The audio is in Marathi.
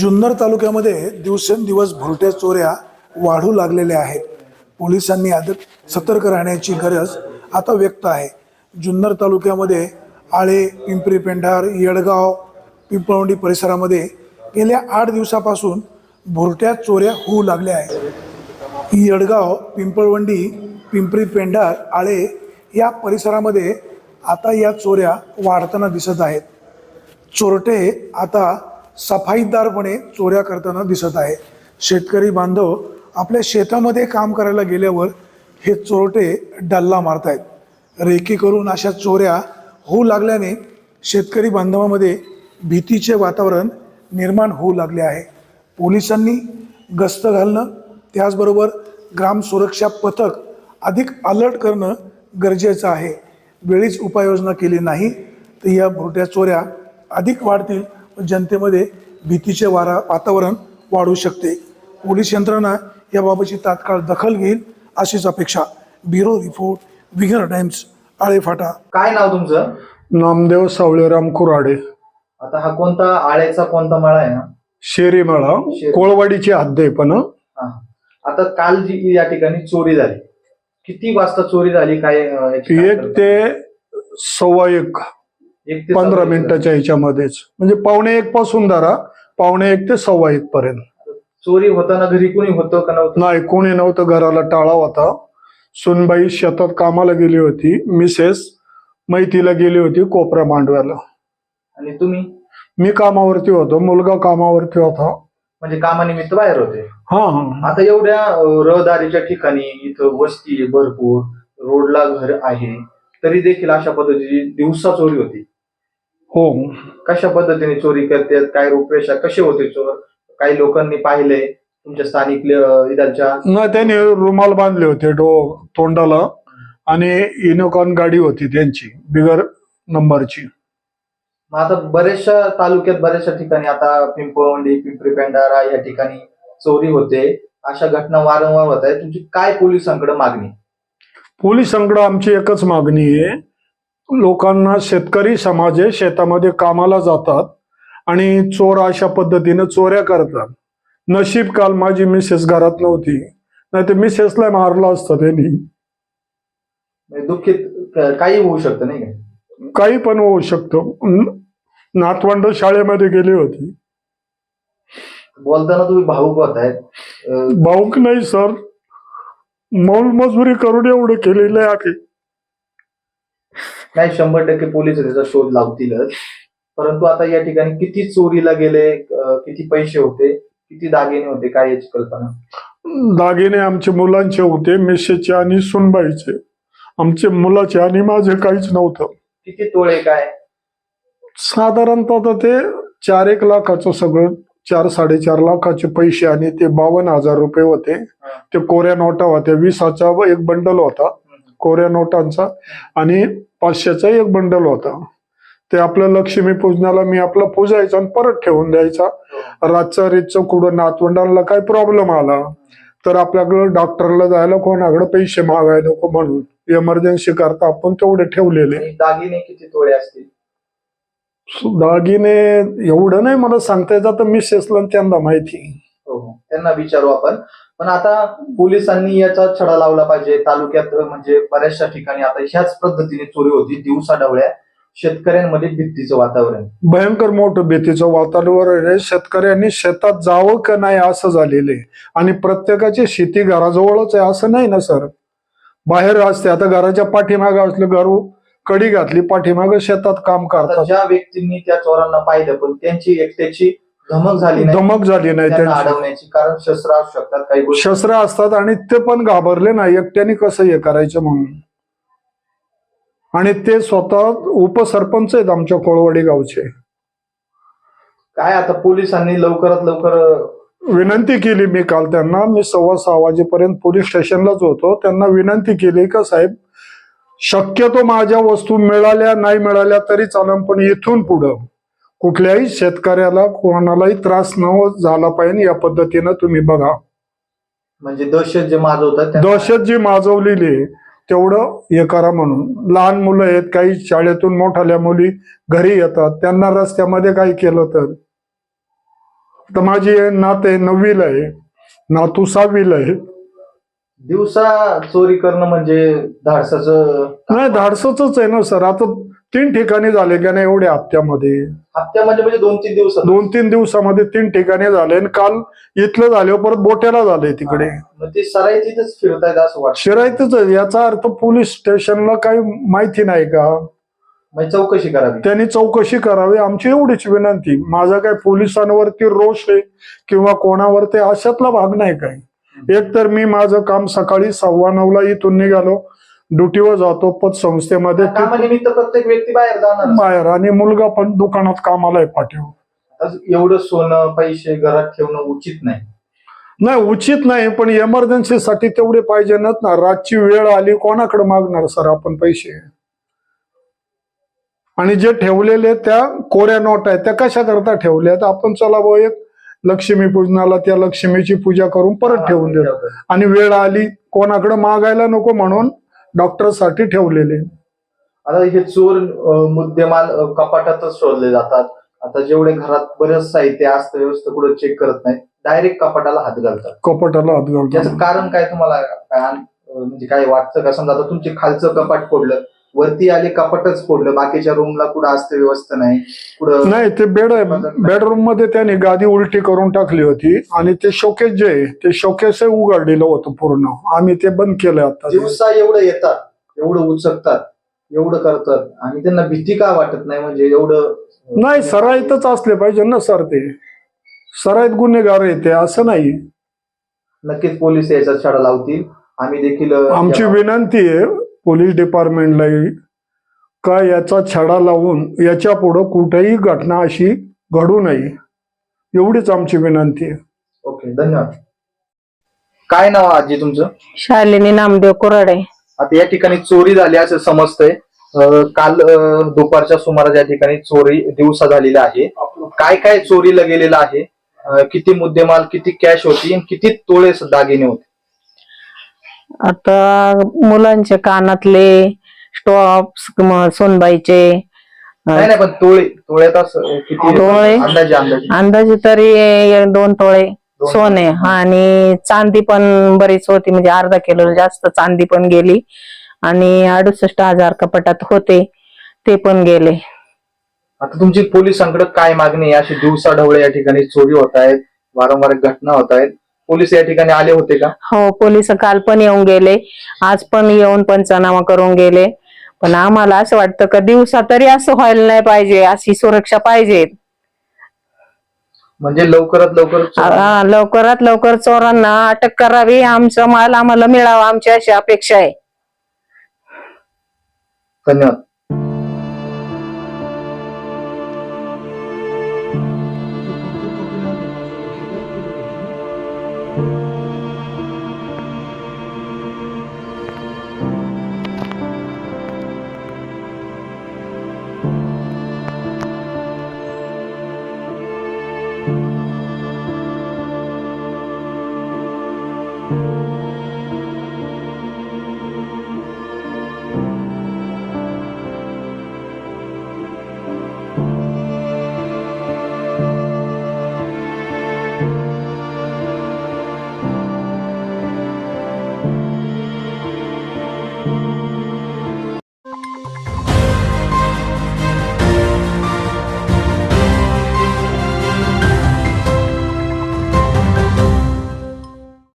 जुन्नर तालुक्यामध्ये दिवसेंदिवस भुरट्या चोऱ्या वाढू लागलेल्या आहेत. पोलिसांनी अधिक सतर्क राहण्याची गरज आता व्यक्त आहे. जुन्नर तालुक्यामध्ये आळे पिंपरी पेंढार येडगाव पिंपळवंडी परिसरामध्ये गेल्या आठ दिवसापासून भुरट्या चोऱ्या होऊ लागल्या आहेत. येडगाव पिंपळवंडी पिंपरी पेंढार आळे या परिसरामध्ये आता या चोऱ्या वाढताना दिसत आहेत. चोरटे आता सफाईदारपणे चोऱ्या करताना दिसत आहे. शेतकरी बांधव आपल्या शेतामध्ये काम करायला गेल्यावर हे चोरटे डल्ला मारतायत. रेकी करून अशा चोऱ्या होऊ लागल्याने शेतकरी बांधवामध्ये भीतीचे वातावरण निर्माण होऊ लागले आहे. पोलिसांनी गस्त घालणं त्याचबरोबर ग्राम सुरक्षा पथक अधिक अलर्ट करणं गरजेचं आहे. वेळीच उपाययोजना केली नाही तर या भुरट्या चोऱ्या अधिक वाढतील जनतेमध्ये भीतीचे वारा वातावरण वाढू शकते. पोलीस यंत्रणा याबाबतची तात्काळ दखल घेईल अशीच अपेक्षा. ब्युरो रिपोर्ट विघर टाइम्स आळेफाटा. काय नाव तुमचं? नामदेव सावळेराम कुराडे. आता हा कोणता आळ्याचा कोणता मळा आहे ना शेरी. कोळवाडीची हद्द आहे पण हं. हा. आता काल जी या ठिकाणी चोरी झाली. किती वाजता चोरी झाली? काय अं, याची काय एक? ते सव्वा एक. पंधरा मिनिटाच्या ह्याच्यामध्येच. म्हणजे पावणे एक पासून धरा पावणे एक ते सव्वा एक पर्यंत. चोरी होताना घरी कोणी होतं का नव्हतं? नाही कोणी नव्हतं. घराला टाळा होता. सुनबाई शेतात कामाला गेली होती. मिसेस मैतीला गेली होती कोपऱ्या मांडव्याला. आणि तुम्ही? मी कामावरती होतो. मुलगा कामावरती होता. म्हणजे कामानिमित्त बाहेर होते? हा हा. आता एवढ्या रहदारीच्या ठिकाणी इथं वस्ती भरपूर. रोडला घर आहे. तरी देखील अशा पद्धतीची दिवसा चोरी होती. हो. कशा पद्धतीने चोरी करतात काय रूपरेषा कसे होते चोर? काही लोकांनी पाहिले तुमच्या स्थानिक अं, इथलच्या नाही त्याने रुमाल बांधले होते डो तोंडाला. आणि इनोकॉन गाडी होती त्यांची बिगर नंबरची. मग आता बऱ्याचशा तालुक्यात बऱ्याचशा ठिकाणी आता पिंपळवंडी पिंपरी पेंढारा या ठिकाणी चोरी होते. अशा घटना वारंवार होत आहेत. तुमची काय पोलिसांकडे मागणी? पोलिसांकडे आमची एकच मागणी आहे लोकांना शेतकरी समाज आहे शेतामध्ये कामाला जातात आणि चोर अशा पद्धतीने चोऱ्या करतात. नशीब काल माझी मिसेस घरात नव्हती. नाही तर मिसेसला मारलं असतं त्यांनी. म्हणजे दुःखित काही होऊ शकतं नाही काही पण होऊ शकतं. नातवंड शाळेमध्ये गेली होती. बोलताना तुम्ही भाऊक होत भाऊक नाही सर. मजुरी करून एवढं केलेलं आहे. नाही शंभर टक्के पोलीस त्याचा शोध लावतीलच. परंतु आता या ठिकाणी किती चोरीला गेले किती पैसे होते किती दागिने होते काय याची कल्पना? दागिने आमचे मुलांचे होते मिसेसचे आणि सुनबाईचे. आमचे मुलाचे आणि माझे काहीच नव्हतं. किती तोळे काय? साधारणतः ते चार एक लाखाचं सगळं चार साडेचार लाखाचे पैसे आणि ते बावन्न हजार रुपये होते. ते कोऱ्या नोटा होत्या वीसाचा व एक बंडल होता कोऱ्या नोटांचा. आणि पाचशेचा एक बंडल होता. ते आपलं लक्ष्मी पूजनाला मी आपला पूजायचा आणि परत ठेवून द्यायचा. रातचं रेतचं कुठं नातवंडाला काय प्रॉब्लेम आला तर आपल्याकडे डॉक्टरला जायला कोणाकडे पैसे मागायला नको म्हणून. इमर्जन्सी करता आपण तेवढे ठेवलेले. दागिने किती तोळे असतील? दागिने एवढं नाही मला सांगता येत मिसेसला त्यांना माहिती. हो हो. त्यांना विचारू आपण. पण आता पोलिसांनी याचा छडा लावला पाहिजे. तालुक्यात म्हणजे बऱ्याचशा ठिकाणी आता ह्याच पद्धतीने चोरी होती. दिवसा डवळ्या शेतकऱ्यांमध्ये भीतीचं वातावरण. भयंकर मोठं भीतीचं वातावरण आहे. शेतकऱ्यांनी शेतात जावं का नाही असं झालेलं आहे. आणि प्रत्येकाची शेती घराजवळच आहे असं नाही ना सर? बाहेर असते. आता घराच्या पाठीमागे असलं घर कडी घातली पाठीमागे शेतात काम करतात. ज्या व्यक्तींनी त्या चोरांना पाहिलं पण त्यांची एकट्याची धमक झाली नाही. धमक झाली नाही त्यांना त्यांची अडवण्याची कारण शस्त्र असू शकतात काही गोष्टी. शस्त्र असतात आणि ते पण घाबरले नाही. एकट्याने कसं हे करायचं म्हणून? आणि ते स्वतः उपसरपंच आहेत आमच्या कोळवाडी गावचे. काय आता पोलिसांनी लवकरात लवकर विनंती केली मी काल त्यांना. मी सव्वा सहा वाजेपर्यंत पोलीस स्टेशनलाच होतो. त्यांना विनंती केली का साहेब शक्यतो माझ्या वस्तू मिळाल्या नाही मिळाल्या तरी चालेल पण इथून पुढं. कुठल्याही शेतकऱ्याला कोणालाही त्रास न झाला पाहिजे या पद्धतीनं तुम्ही बघा. म्हणजे दहशत जे माजवतात दहशत जी माजवलेली आहे तेवढं हे करा म्हणून. लहान मुलं आहेत काही शाळेतून मोठाल्या मुली घरी येतात त्यांना रस्त्यामध्ये काही केलं तर. तर माझी नाते नववीला आहे. नातू सहावीला आहे. दिवसा चोरी करणं म्हणजे धाडसाचं नाही धाडसच आहे ना सर. आता तीन ठिकाणी झाले का नाही एवढ्या हप्त्यामध्ये? हप्त्यामध्ये म्हणजे दोन तीन दिवसात. दोन तीन दिवसामध्ये तीन ठिकाणी झाले आणि काल इथलं झाल्यावर परत बोट्याला झाले तिकडे. मग ते सराई तिथेच फिरतायत असं वाटतं. शिरायतच. याचा अर्थ पोलीस स्टेशनला काही माहिती नाही का? म्हणजे चौकशी करावी. त्यांनी चौकशी करावी. आमची एवढीच विनंती. माझा काय पोलिसांवरती रोष आहे किंवा कोणावरती अशातला भाग नाही काही. एक तर मी माझं काम सकाळी सव्वा नऊला इथून निघालो. ड्युटीवर जातो पतसंस्थेमध्ये कामानिमित्त प्रत्येक व्यक्ती बाहेर जाणार. बाहेर आणि मुलगा पण दुकानात कामाला आहे पाठीवर. एवढं सोनं पैसे घरात ठेवणं उचित नाही. नाही उचित नाही पण इमर्जन्सीसाठी तेवढे पाहिजे ना. रातची वेळ आली कोणाकडे मागणार सर आपण पैसे? आणि जे ठेवलेले त्या कोऱ्या नोट आहेत त्या कशा करता ठेवल्यात आपण चला बुवा एक लक्ष्मी पूजनाला त्या लक्ष्मीची पूजा करून परत ठेवून देतो आणि वेळ आली कोणाकडे मागायला नको म्हणून डॉक्टरसाठी ठेवलेले. आता हे चोर मुद्देमाल कपाटातच शोधले जातात. आता जेवढे घरात बरेच साहित्य असतं व्यवस्था कुठं चेक करत नाही डायरेक्ट कपाटाला हात घालतात. कपाटाला हात याचं घालतो कारण काय तुम्हाला? काय म्हणजे काय वाटतं का? समजा आता तुमचे खालचं कपाट फोडलं वरती आले कपाटच फोडलं? बाकीच्या रूमला कुठं असतं व्यवस्था नाही. कुठं नाही ते बेड बेडरूममध्ये त्याने गादी उलटी करून टाकली होती आणि ते शोकेस जे आहे ते शोकेस उघडलेलं होतं पूर्ण. आम्ही ते बंद केलं आता. दिवसा एवढं येतात एवढं उचकतात एवढं करतात आणि त्यांना भीती का वाटत नाही? म्हणजे एवढं नाही सराईतच असले पाहिजे ना सर ते. सराईत गुन्हेगार आहे ते असं नाही. नक्कीच पोलीस याचा छडा लावतील. आम्ही देखील आमची विनंती आहे पोलीस डिपार्टमेंटला का याचा छडा लावून याच्या पुढं कुठेही घटना अशी घडू नये. एवढीच आमची विनंती आहे. ओके धन्यवाद. काय नाव आहे आजी तुमचं? शालिनी नामदेव कोराडे. आता या ठिकाणी चोरी झाली असं समजतंय. अं, काल अं, दुपारच्या सुमारास या ठिकाणी चोरी दिवसा झालेला आहे. काय काय चोरीला गेलेलं आहे? अं, किती मुद्देमाल किती कॅश होती आणि किती तोळे दागिने होते? आता मुलांचे कानातले स्टॉप्स सोनबाईचे नाही नाही पण तोळे तोळ्यात असं किती तोळे? अंदाजे अंदाजे. अंदाजे तरी दोन तोळे दोन सोने. आणि चांदी पण बरीच होती म्हणजे अर्धा किलो जास्त चांदी पण गेली. आणि अडुसष्ट हजार कपाटात होते ते पण गेले. आता तुमची पोलिसांकडे काय मागणी आहे? अशी दिवसा ढवळे या ठिकाणी चोरी होत आहेत वारंवार घटना होत आहेत. पोलीस या ठिकाणी आले होते का? हो पोलीस काल पण येऊन गेले. आज पण येऊन पंचनामा करून गेले. पण आम्हाला असं वाटतं का दिवसा तरी असं व्हायला नाही पाहिजे अशी सुरक्षा पाहिजे. म्हणजे लवकरात लवकर चोरी- हा, लवकरात लवकर चोरांना अटक करावी आमचा माल आम्हाला मिळावा आमची अशी अपेक्षा आहे. धन्यवाद. thank you.